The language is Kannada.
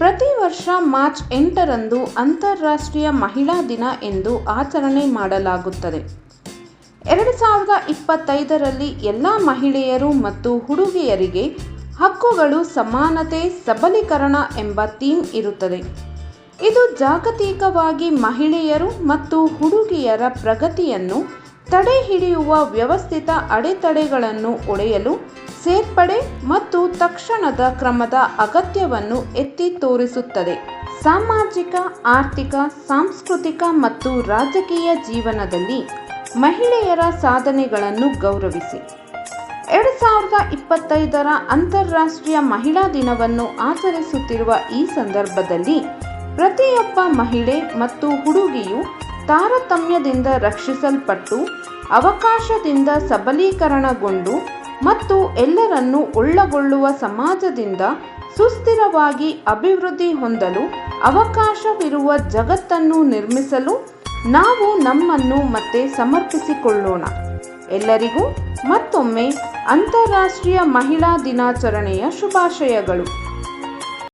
ಪ್ರತಿ ವರ್ಷ ಮಾರ್ಚ್ ಎಂಟರಂದು ಅಂತಾರಾಷ್ಟ್ರೀಯ ಮಹಿಳಾ ದಿನ ಎಂದು ಆಚರಣೆ ಮಾಡಲಾಗುತ್ತದೆ. ಎರಡು ಸಾವಿರದ ಇಪ್ಪತ್ತೈದರಲ್ಲಿ ಎಲ್ಲ ಮಹಿಳೆಯರು ಮತ್ತು ಹುಡುಗಿಯರಿಗೆ ಹಕ್ಕುಗಳು ಸಮಾನತೆ, ಸಬಲೀಕರಣ ಎಂಬ ಥೀಮ್ ಇರುತ್ತದೆ. ಇದು ಜಾಗತಿಕವಾಗಿ ಮಹಿಳೆಯರು ಮತ್ತು ಹುಡುಗಿಯರ ಪ್ರಗತಿಯನ್ನು ತಡೆಹಿಡಿಯುವ ವ್ಯವಸ್ಥಿತ ಅಡೆತಡೆಗಳನ್ನು ಒಡೆಯಲು ಸೇರ್ಪಡೆ ಮತ್ತು ತಕ್ಷಣದ ಕ್ರಮದ ಅಗತ್ಯವನ್ನು ಎತ್ತಿ ತೋರಿಸುತ್ತದೆ. ಸಾಮಾಜಿಕ, ಆರ್ಥಿಕ, ಸಾಂಸ್ಕೃತಿಕ ಮತ್ತು ರಾಜಕೀಯ ಜೀವನದಲ್ಲಿ ಮಹಿಳೆಯರ ಸಾಧನೆಗಳನ್ನು ಗೌರವಿಸಿ. ಎರಡು ಸಾವಿರದ ಇಪ್ಪತ್ತೈದರ ಅಂತಾರಾಷ್ಟ್ರೀಯ ಮಹಿಳಾ ದಿನವನ್ನು ಆಚರಿಸುತ್ತಿರುವ ಈ ಸಂದರ್ಭದಲ್ಲಿ ಪ್ರತಿಯೊಬ್ಬ ಮಹಿಳೆ ಮತ್ತು ಹುಡುಗಿಯು ತಾರತಮ್ಯದಿಂದ ರಕ್ಷಿಸಲ್ಪಟ್ಟು ಅವಕಾಶದಿಂದ ಸಬಲೀಕರಣಗೊಂಡು ಮತ್ತು ಎಲ್ಲರನ್ನು ಒಳ್ಳಗೊಳ್ಳುವ ಸಮಾಜದಿಂದ ಸುಸ್ಥಿರವಾಗಿ ಅಭಿವೃದ್ಧಿ ಹೊಂದಲು ಅವಕಾಶವಿರುವ ಜಗತ್ತನ್ನು ನಿರ್ಮಿಸಲು ನಾವು ನಮ್ಮನ್ನು ಮತ್ತೆ ಸಮರ್ಪಿಸಿಕೊಳ್ಳೋಣ. ಎಲ್ಲರಿಗೂ ಮತ್ತೊಮ್ಮೆ ಅಂತಾರಾಷ್ಟ್ರೀಯ ಮಹಿಳಾ ದಿನಾಚರಣೆಯ ಶುಭಾಶಯಗಳು.